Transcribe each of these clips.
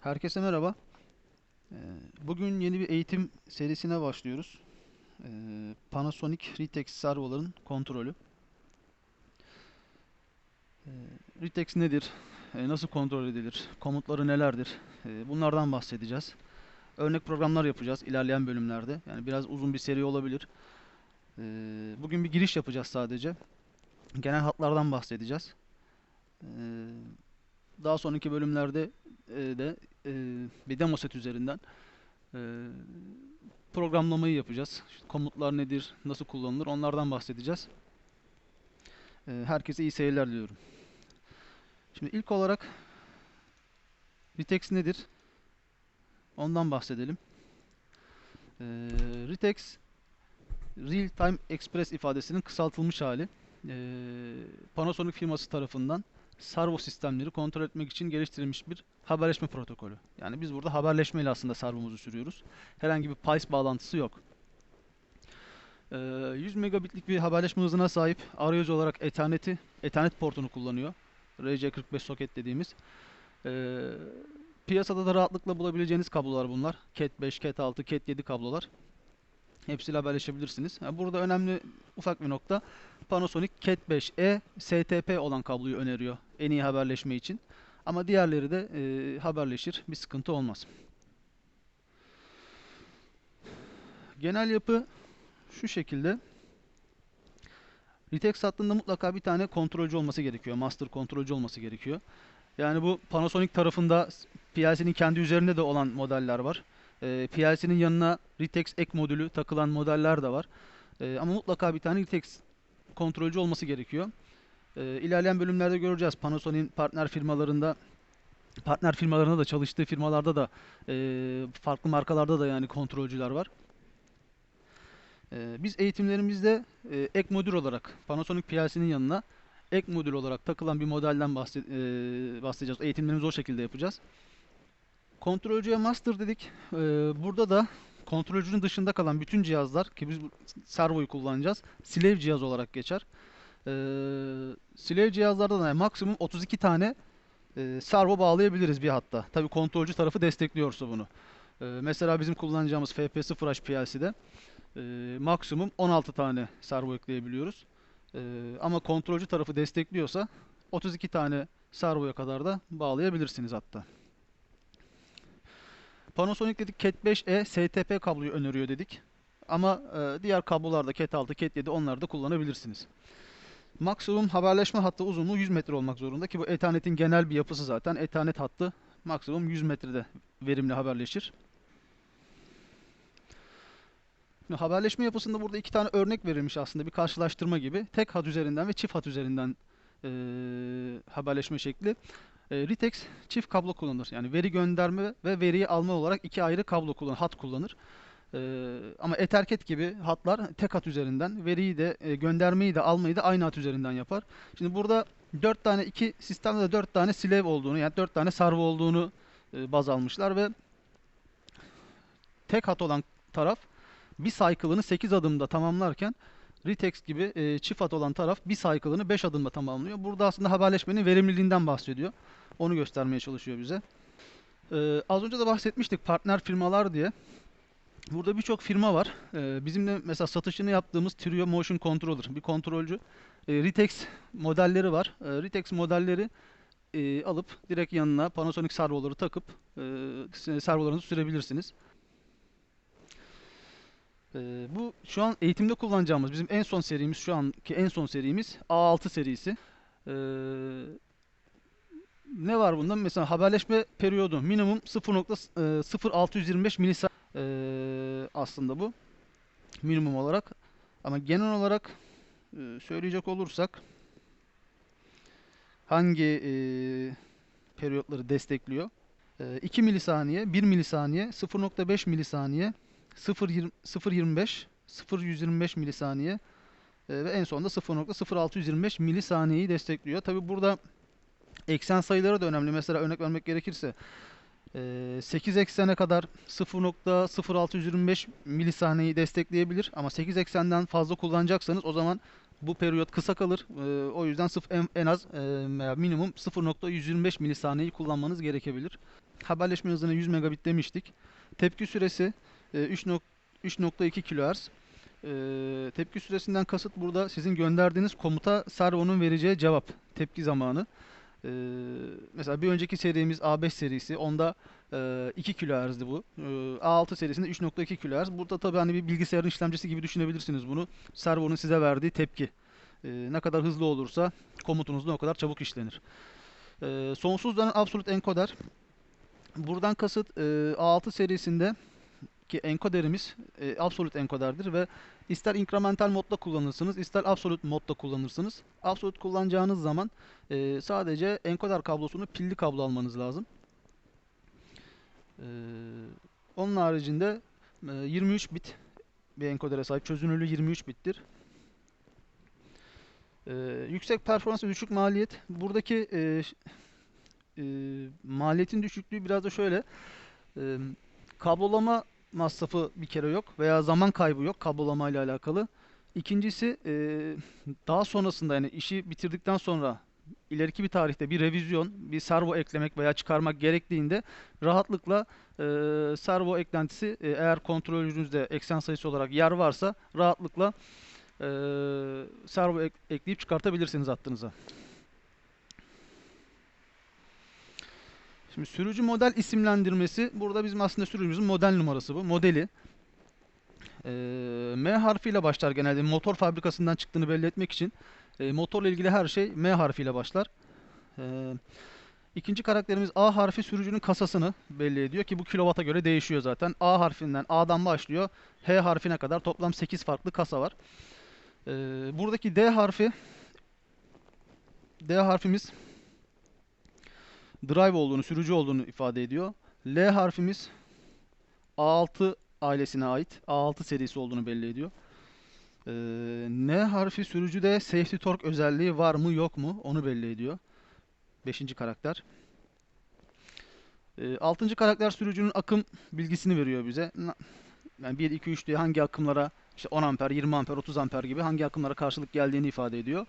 Herkese merhaba. Ee, Bugün yeni bir eğitim serisine başlıyoruz. Ee, Panasonic Ritex servoların kontrolü. Ee, Ritex nedir? Nasıl kontrol edilir? Komutları nelerdir? Bunlardan bahsedeceğiz. Örnek programlar yapacağız ilerleyen bölümlerde. Yani biraz uzun bir seri olabilir. Bugün bir giriş yapacağız sadece. Genel hatlardan bahsedeceğiz. Ee, Daha sonraki bölümlerde e, de e, bir demo set üzerinden e, programlamayı yapacağız. Komutlar nedir, nasıl kullanılır onlardan bahsedeceğiz. Herkese iyi seyirler diliyorum. Şimdi ilk olarak Ritex nedir? Ondan bahsedelim. E, Ritex Real Time Express ifadesinin kısaltılmış hali. E, Panasonic firması tarafından servo sistemleri kontrol etmek için geliştirilmiş bir haberleşme protokolü. Yani biz burada haberleşmeyle aslında servomuzu sürüyoruz. Herhangi bir PICE bağlantısı yok. Ee, 100 megabitlik bir haberleşme hızına sahip arayüz olarak Ethernet'i, Ethernet portunu kullanıyor. RJ45 soket dediğimiz. Ee, piyasada da rahatlıkla bulabileceğiniz kablolar bunlar. Cat 5, Cat 6, Cat 7 kablolar. Hepsiyle haberleşebilirsiniz. Ha, Burada önemli ufak bir nokta. Panasonic Cat 5e STP olan kabloyu öneriyor en iyi haberleşme için. Ama diğerleri de e, haberleşir. Bir sıkıntı olmaz. Genel yapı şu şekilde. Ritex hattında mutlaka bir tane kontrolcü olması gerekiyor. Master kontrolcü olması gerekiyor. Yani bu Panasonic tarafında PLC'nin kendi üzerinde de olan modeller var. E, PLC'nin yanına Ritex ek modülü takılan modeller de var. E, ama mutlaka bir tane Ritex kontrolcü olması gerekiyor. E, ilerleyen bölümlerde göreceğiz. Panasonic'in partner firmalarında partner firmalarında da çalıştığı firmalarda da e, farklı markalarda da yani kontrolcüler var. E, biz eğitimlerimizde e, ek modül olarak Panasonic PLC'nin yanına ek modül olarak takılan bir modelden bahse- e, bahsedeceğiz. Eğitimlerimizi o şekilde yapacağız. Kontrolcüye master dedik. E, burada da kontrolcünün dışında kalan bütün cihazlar ki biz servoyu kullanacağız. Slave cihaz olarak geçer. E, slave cihazlarda da maksimum 32 tane e, servo bağlayabiliriz bir hatta. Tabii kontrolcü tarafı destekliyorsa bunu. E, mesela bizim kullanacağımız FP0H PLC'de e, maksimum 16 tane servo ekleyebiliyoruz. E, ama kontrolcü tarafı destekliyorsa 32 tane servoya kadar da bağlayabilirsiniz hatta. Panasonic dedik Cat 5e STP kabloyu öneriyor dedik. Ama e, diğer kablolarda Cat 6, Cat 7 onları da kullanabilirsiniz. Maksimum haberleşme hattı uzunluğu 100 metre olmak zorunda ki bu Ethernet'in genel bir yapısı zaten. Ethernet hattı maksimum 100 metrede verimli haberleşir. Şimdi haberleşme yapısında burada iki tane örnek verilmiş aslında bir karşılaştırma gibi. Tek hat üzerinden ve çift hat üzerinden e, haberleşme şekli. E, Ritex çift kablo kullanır. Yani veri gönderme ve veriyi alma olarak iki ayrı kablo kullanır, hat kullanır. Ee, ama Ethercat gibi hatlar tek hat üzerinden veriyi de e, göndermeyi de almayı da aynı hat üzerinden yapar. Şimdi burada 4 tane iki sistemde de 4 tane slave olduğunu yani 4 tane servo olduğunu e, baz almışlar ve tek hat olan taraf bir cycle'ını 8 adımda tamamlarken Ritex gibi e, çift hat olan taraf bir cycle'ını 5 adımda tamamlıyor. Burada aslında haberleşmenin verimliliğinden bahsediyor. Onu göstermeye çalışıyor bize. Ee, az önce de bahsetmiştik partner firmalar diye. Burada birçok firma var. Ee, bizim de mesela satışını yaptığımız Trio Motion Controller bir kontrolcü. Ee, Ritex modelleri var. Ee, Ritex modelleri e, alıp direkt yanına Panasonic servoları takıp e, servolarınızı sürebilirsiniz. Ee, bu şu an eğitimde kullanacağımız bizim en son serimiz şu anki en son serimiz A6 serisi. Ee, ne var bunda? Mesela haberleşme periyodu minimum 0.0625 milisaniye ee, aslında bu minimum olarak. Ama genel olarak e, söyleyecek olursak hangi e, periyotları destekliyor? E, 2 milisaniye, 1 milisaniye, 0.5 milisaniye, 0.20 0.25, 0.125 milisaniye e, ve en sonunda 0.0625 milisaniyeyi destekliyor. Tabi burada eksen sayıları da önemli. Mesela örnek vermek gerekirse e, 8 eksene kadar 0.0625 milisaniyeyi destekleyebilir ama 8 eksenden fazla kullanacaksanız o zaman bu periyot kısa kalır. Ee, o yüzden en, az e, minimum 0.125 milisaniyeyi kullanmanız gerekebilir. Haberleşme hızına 100 megabit demiştik. Tepki süresi e, 3 nok- 3.2 kHz. Ee, tepki süresinden kasıt burada sizin gönderdiğiniz komuta servonun vereceği cevap, tepki zamanı. Ee, mesela bir önceki serimiz A5 serisi, onda e, 2 kHz'di bu. Ee, A6 serisinde 3.2 kHz. Burada tabii hani bir bilgisayarın işlemcisi gibi düşünebilirsiniz bunu. Servonun size verdiği tepki. Ee, ne kadar hızlı olursa komutunuz da o kadar çabuk işlenir. Ee, sonsuz dönen absolute encoder. Buradan kasıt e, A6 serisinde ki encoderimiz e, absolute encoder'dir ve ister incremental modda kullanırsınız, ister absolute modda kullanırsınız. Absolute kullanacağınız zaman e, sadece encoder kablosunu pilli kablo almanız lazım. E, onun haricinde e, 23 bit bir encodere sahip. Çözünürlüğü 23 bittir. E, yüksek performans ve düşük maliyet. Buradaki e, e, maliyetin düşüklüğü biraz da şöyle. E, kablolama masrafı bir kere yok veya zaman kaybı yok kablolama ile alakalı. İkincisi e, daha sonrasında yani işi bitirdikten sonra ileriki bir tarihte bir revizyon, bir servo eklemek veya çıkarmak gerektiğinde rahatlıkla e, servo eklentisi e, eğer kontrolünüzde eksen sayısı olarak yer varsa rahatlıkla e, servo ek- ekleyip çıkartabilirsiniz hattınıza. Şimdi sürücü model isimlendirmesi burada bizim aslında sürücümüzün model numarası bu. Modeli. Ee, M harfiyle başlar genelde motor fabrikasından çıktığını belli etmek için. E, motorla ilgili her şey M harfiyle başlar. Ee, ikinci karakterimiz A harfi sürücünün kasasını belli ediyor ki bu kilovata göre değişiyor zaten. A harfinden A'dan başlıyor. H harfine kadar toplam 8 farklı kasa var. Buradaki D harfi D harfimiz drive olduğunu, sürücü olduğunu ifade ediyor. L harfimiz A6 ailesine ait A6 serisi olduğunu belli ediyor. Ee, N harfi sürücüde safety torque özelliği var mı yok mu onu belli ediyor. Beşinci karakter. Ee, altıncı karakter sürücünün akım bilgisini veriyor bize. Yani 1, 2, 3 diye hangi akımlara işte 10 amper, 20 amper, 30 amper gibi hangi akımlara karşılık geldiğini ifade ediyor.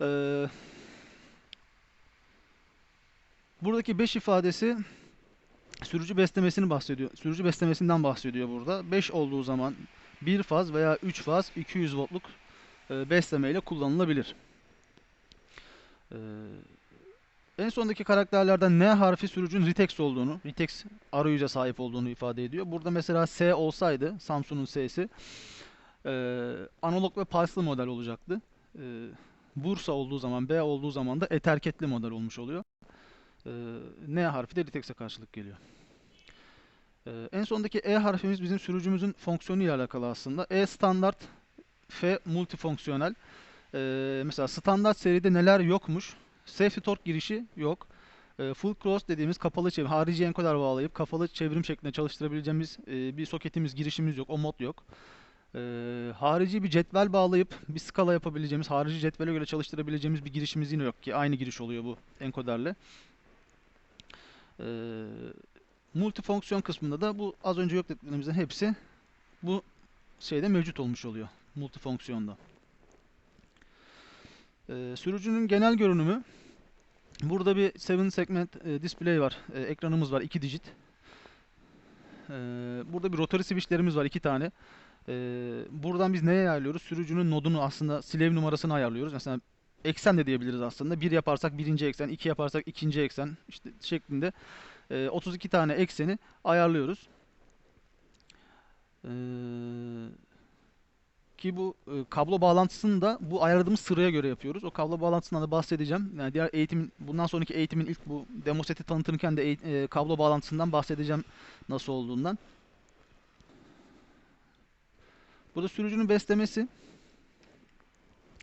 Ee, buradaki 5 ifadesi sürücü beslemesini bahsediyor. Sürücü beslemesinden bahsediyor burada. 5 olduğu zaman bir faz veya 3 faz 200 voltluk e, besleme ile kullanılabilir. Ee, en sondaki karakterlerden N harfi sürücünün Ritex olduğunu, Ritex arayüze sahip olduğunu ifade ediyor. Burada mesela S olsaydı, Samsung'un S'si e, analog ve pulse'lı model olacaktı. E, Bursa olduğu zaman, B olduğu zaman da Etherket'li model olmuş oluyor. E, N harfi de Ritex'e karşılık geliyor. Ee, en sondaki E harfimiz bizim sürücümüzün fonksiyonu ile alakalı aslında. E standart, F multifonksiyonel. Ee, mesela standart seride neler yokmuş? Safety torque girişi yok. Ee, full cross dediğimiz kapalı çevrim, harici enkoder bağlayıp kapalı çevrim şeklinde çalıştırabileceğimiz e, bir soketimiz, girişimiz yok. O mod yok. Ee, harici bir cetvel bağlayıp bir skala yapabileceğimiz, harici cetvele göre çalıştırabileceğimiz bir girişimiz yine yok ki aynı giriş oluyor bu enkoderle. Ee, multifonksiyon kısmında da bu az önce yok dediklerimizin hepsi bu şeyde mevcut olmuş oluyor multifonksiyonda. Ee, sürücünün genel görünümü burada bir 7 segment e, display var. E, ekranımız var 2 digit. Ee, burada bir rotary switchlerimiz var 2 tane. Ee, buradan biz neye ayarlıyoruz? Sürücünün nodunu aslında slave numarasını ayarlıyoruz. Mesela eksen de diyebiliriz aslında. 1 yaparsak birinci eksen, 2 yaparsak ikinci eksen işte şeklinde e, 32 tane ekseni ayarlıyoruz. Ee, ki bu e, kablo bağlantısını da bu ayarladığımız sıraya göre yapıyoruz. O kablo bağlantısından da bahsedeceğim. Yani diğer eğitimin, bundan sonraki eğitimin ilk bu demo seti tanıtırken de e, kablo bağlantısından bahsedeceğim nasıl olduğundan. Burada sürücünün beslemesi.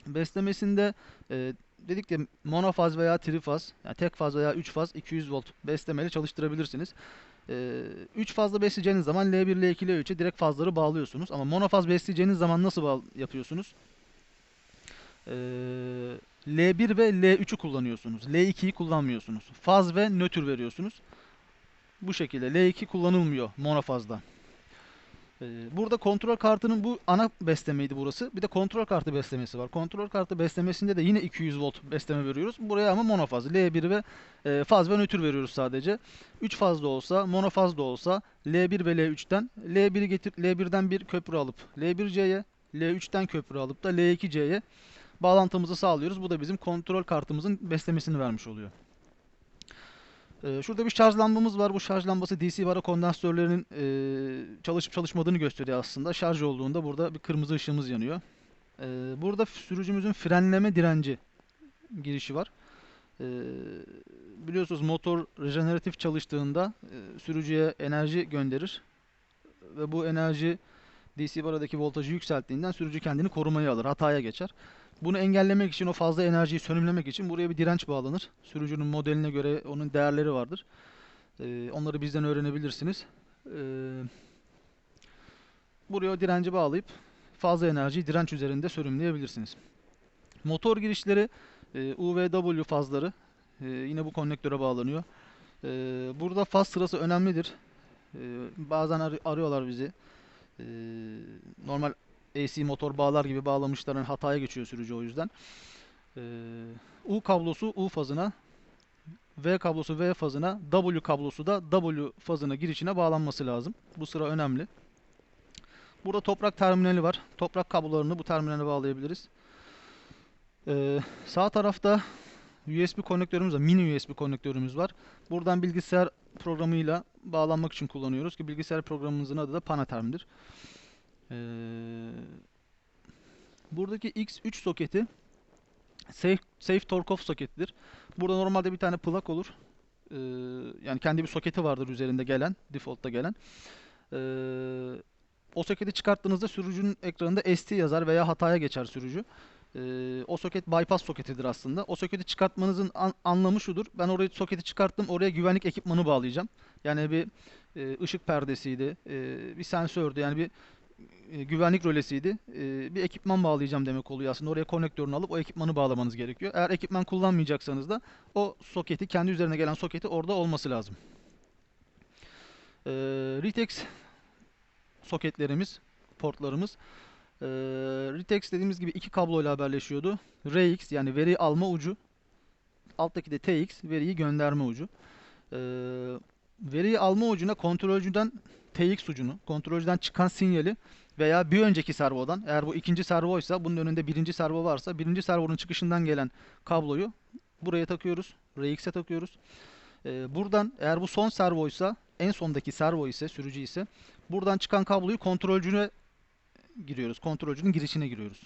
Beslemesinde e, dedik ya monofaz veya trifaz, yani tek faz veya 3 faz 200 volt beslemeyle çalıştırabilirsiniz. 3 fazla besleyeceğiniz zaman L1, L2, L3'e direkt fazları bağlıyorsunuz. Ama monofaz besleyeceğiniz zaman nasıl yapıyorsunuz? Ee, L1 ve L3'ü kullanıyorsunuz. L2'yi kullanmıyorsunuz. Faz ve nötr veriyorsunuz. Bu şekilde L2 kullanılmıyor monofazda. Ee, Burada kontrol kartının bu ana beslemeydi burası. Bir de kontrol kartı beslemesi var. Kontrol kartı beslemesinde de yine 200 volt besleme veriyoruz. Buraya ama monofaz L1 ve e, faz ve nötr veriyoruz sadece. 3 faz da olsa, monofaz da olsa L1 ve L3'ten L1'i getir L1'den bir köprü alıp L1C'ye, L3'ten köprü alıp da L2C'ye bağlantımızı sağlıyoruz. Bu da bizim kontrol kartımızın beslemesini vermiş oluyor. Ee, şurada bir şarj lambamız var. Bu şarj lambası DC bara kondansatörlerinin e, çalışıp çalışmadığını gösteriyor aslında. Şarj olduğunda burada bir kırmızı ışığımız yanıyor. Ee, burada sürücümüzün frenleme direnci girişi var. Ee, biliyorsunuz motor rejeneratif çalıştığında e, sürücüye enerji gönderir ve bu enerji DC baradaki voltajı yükselttiğinden sürücü kendini korumaya alır, hataya geçer. Bunu engellemek için, o fazla enerjiyi sönümlemek için buraya bir direnç bağlanır. Sürücünün modeline göre onun değerleri vardır. Ee, onları bizden öğrenebilirsiniz. Ee, buraya o direnci bağlayıp fazla enerjiyi direnç üzerinde sönümleyebilirsiniz. Motor girişleri e, UVW fazları e, yine bu konnektöre bağlanıyor. E, burada faz sırası önemlidir. E, bazen ar- arıyorlar bizi. E, normal AC motor bağlar gibi bağlamışların hataya geçiyor sürücü o yüzden. Ee, U kablosu U fazına, V kablosu V fazına, W kablosu da W fazına girişine bağlanması lazım. Bu sıra önemli. Burada toprak terminali var. Toprak kablolarını bu terminale bağlayabiliriz. Ee, sağ tarafta USB konnektörümüz var. Mini USB konnektörümüz var. Buradan bilgisayar programıyla bağlanmak için kullanıyoruz ki bilgisayar programımızın adı da Panaterm'dir. Ee, buradaki X3 soketi Safe, safe off soketidir. Burada normalde bir tane plug olur. Ee, yani kendi bir soketi vardır üzerinde gelen, default'ta gelen. Ee, o soketi çıkarttığınızda sürücünün ekranında ST yazar veya hataya geçer sürücü. Ee, o soket bypass soketidir aslında. O soketi çıkartmanızın an- anlamı şudur. Ben orayı soketi çıkarttım. Oraya güvenlik ekipmanı bağlayacağım. Yani bir e, ışık perdesiydi, e, bir sensördü. Yani bir güvenlik rölesiydi. E, bir ekipman bağlayacağım demek oluyor aslında. Oraya konnektörünü alıp o ekipmanı bağlamanız gerekiyor. Eğer ekipman kullanmayacaksanız da o soketi, kendi üzerine gelen soketi orada olması lazım. E, Ritex soketlerimiz, portlarımız. E, Ritex dediğimiz gibi iki kabloyla haberleşiyordu. RX yani veri alma ucu. Alttaki de TX veriyi gönderme ucu. E, veriyi alma ucuna kontrolcüden TX ucunu, kontrolcüden çıkan sinyali veya bir önceki servodan, eğer bu ikinci servoysa, bunun önünde birinci servo varsa, birinci servonun çıkışından gelen kabloyu buraya takıyoruz, RX'e takıyoruz. Ee, buradan, eğer bu son servoysa, en sondaki servo ise, sürücü ise, buradan çıkan kabloyu kontrolcüne giriyoruz, kontrolcünün girişine giriyoruz.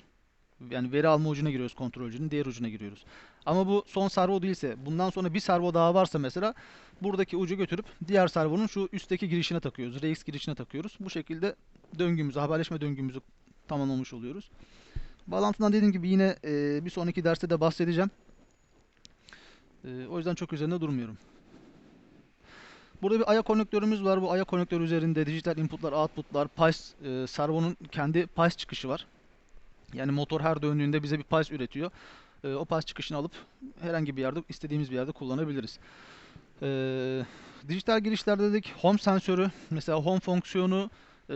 Yani veri alma ucuna giriyoruz, kontrolcünün diğer ucuna giriyoruz. Ama bu son servo değilse, bundan sonra bir servo daha varsa mesela, buradaki ucu götürüp diğer servonun şu üstteki girişine takıyoruz. RX girişine takıyoruz. Bu şekilde döngümüzü, haberleşme döngümüzü tamamlamış oluyoruz. Bağlantıdan dediğim gibi yine e, bir sonraki derste de bahsedeceğim. E, o yüzden çok üzerinde durmuyorum. Burada bir aya konnektörümüz var. Bu aya konnektör üzerinde dijital inputlar, outputlar, pulse, e, servonun kendi pulse çıkışı var. Yani motor her döndüğünde bize bir pulse üretiyor. E, o pulse çıkışını alıp herhangi bir yerde, istediğimiz bir yerde kullanabiliriz. Ee, dijital girişlerde dedik home sensörü mesela home fonksiyonu e,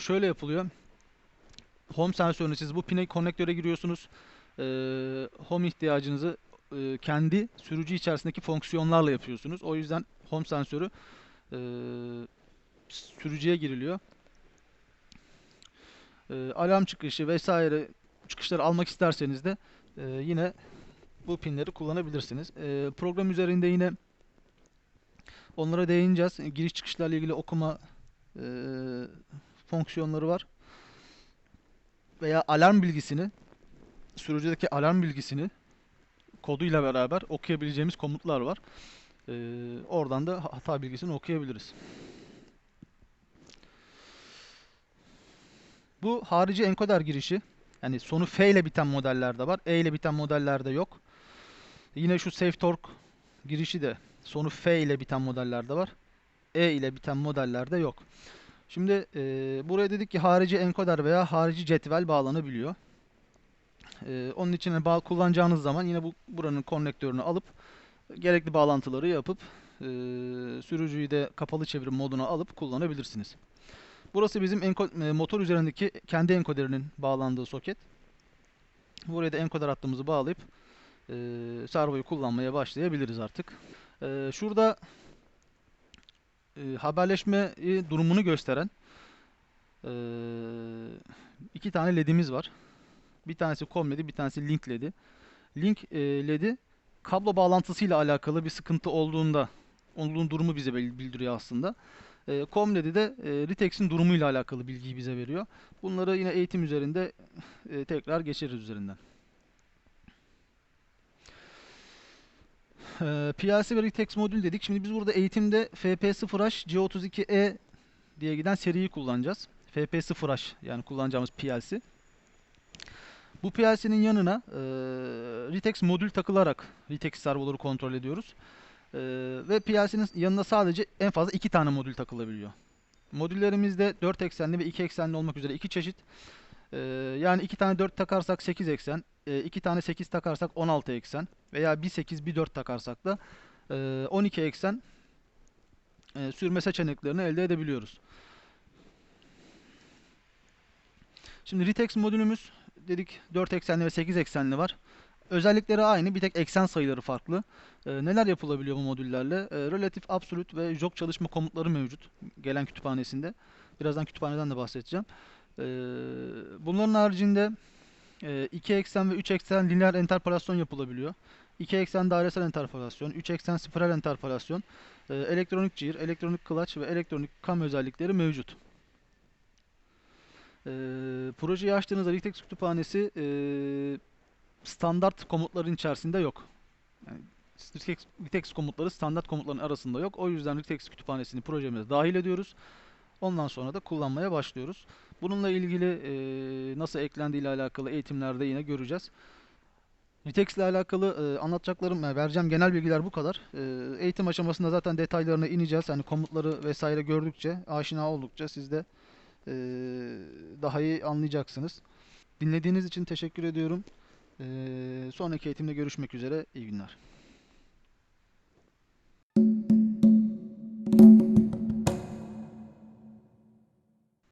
şöyle yapılıyor. Home sensörünü siz bu pine konnektöre giriyorsunuz. Ee, home ihtiyacınızı e, kendi sürücü içerisindeki fonksiyonlarla yapıyorsunuz. O yüzden home sensörü e, sürücüye giriliyor. E, alarm çıkışı vesaire çıkışları almak isterseniz de e, yine bu pinleri kullanabilirsiniz. E, program üzerinde yine Onlara değineceğiz. Giriş çıkışlarla ilgili okuma e, fonksiyonları var. Veya alarm bilgisini, sürücüdeki alarm bilgisini koduyla beraber okuyabileceğimiz komutlar var. E, oradan da hata bilgisini okuyabiliriz. Bu harici enkoder girişi. Yani sonu F ile biten modellerde var. E ile biten modellerde yok. Yine şu SafeTorque girişi de Sonu F ile biten modellerde var. E ile biten modellerde yok. Şimdi e, buraya dedik ki harici enkoder veya harici cetvel bağlanabiliyor. E, onun için bağ kullanacağınız zaman yine bu buranın konnektörünü alıp gerekli bağlantıları yapıp e, sürücüyü de kapalı çevrim moduna alıp kullanabilirsiniz. Burası bizim enko- e, motor üzerindeki kendi enkoderinin bağlandığı soket. Buraya da enkoder hattımızı bağlayıp e, servoyu kullanmaya başlayabiliriz artık. E, şurada e, haberleşme durumunu gösteren e, iki tane ledimiz var. Bir tanesi COM ledi, bir tanesi link ledi. Link e, ledi kablo bağlantısıyla alakalı bir sıkıntı olduğunda onun durumu bize bil- bildiriyor aslında. E, COM ledi de e, Ritex'in durumuyla alakalı bilgiyi bize veriyor. Bunları yine eğitim üzerinde e, tekrar geçeriz üzerinden. Ee, PLC ve Ritex modül dedik. Şimdi biz burada eğitimde FP0H G32E diye giden seriyi kullanacağız. FP0H yani kullanacağımız PLC. Bu PLC'nin yanına e, Ritex modül takılarak Ritex servoları kontrol ediyoruz. E, ve PLC'nin yanına sadece en fazla iki tane modül takılabiliyor. Modüllerimizde 4 eksenli ve 2 eksenli olmak üzere iki çeşit. E, yani iki tane 4 takarsak 8 eksen, e, iki tane 8 takarsak 16 eksen veya bir 8 bir 4 takarsak da e, 12 eksen e, sürme seçeneklerini elde edebiliyoruz. Şimdi Ritex modülümüz dedik 4 eksenli ve 8 eksenli var. Özellikleri aynı, bir tek eksen sayıları farklı. E, neler yapılabiliyor bu modüllerle? E, relatif, absolut ve jog çalışma komutları mevcut gelen kütüphanesinde. Birazdan kütüphaneden de bahsedeceğim. E, bunların haricinde 2 eksen ve 3 eksen lineer enterpolasyon yapılabiliyor. 2 eksen dairesel enterpolasyon, 3 eksen spiral enterpolasyon, e, elektronik cihir, elektronik clutch ve elektronik kam özellikleri mevcut. E, projeyi açtığınızda Ritex kütüphanesi e, standart komutların içerisinde yok. Yani Ritex, Ritex komutları standart komutların arasında yok. O yüzden Ritex kütüphanesini projemize dahil ediyoruz. Ondan sonra da kullanmaya başlıyoruz. Bununla ilgili e, nasıl eklendiği ile alakalı eğitimlerde yine göreceğiz. Ritex ile alakalı e, anlatacaklarım, yani vereceğim genel bilgiler bu kadar. E, eğitim aşamasında zaten detaylarına ineceğiz. Hani komutları vesaire gördükçe, aşina oldukça siz de e, daha iyi anlayacaksınız. Dinlediğiniz için teşekkür ediyorum. E, sonraki eğitimde görüşmek üzere. İyi günler.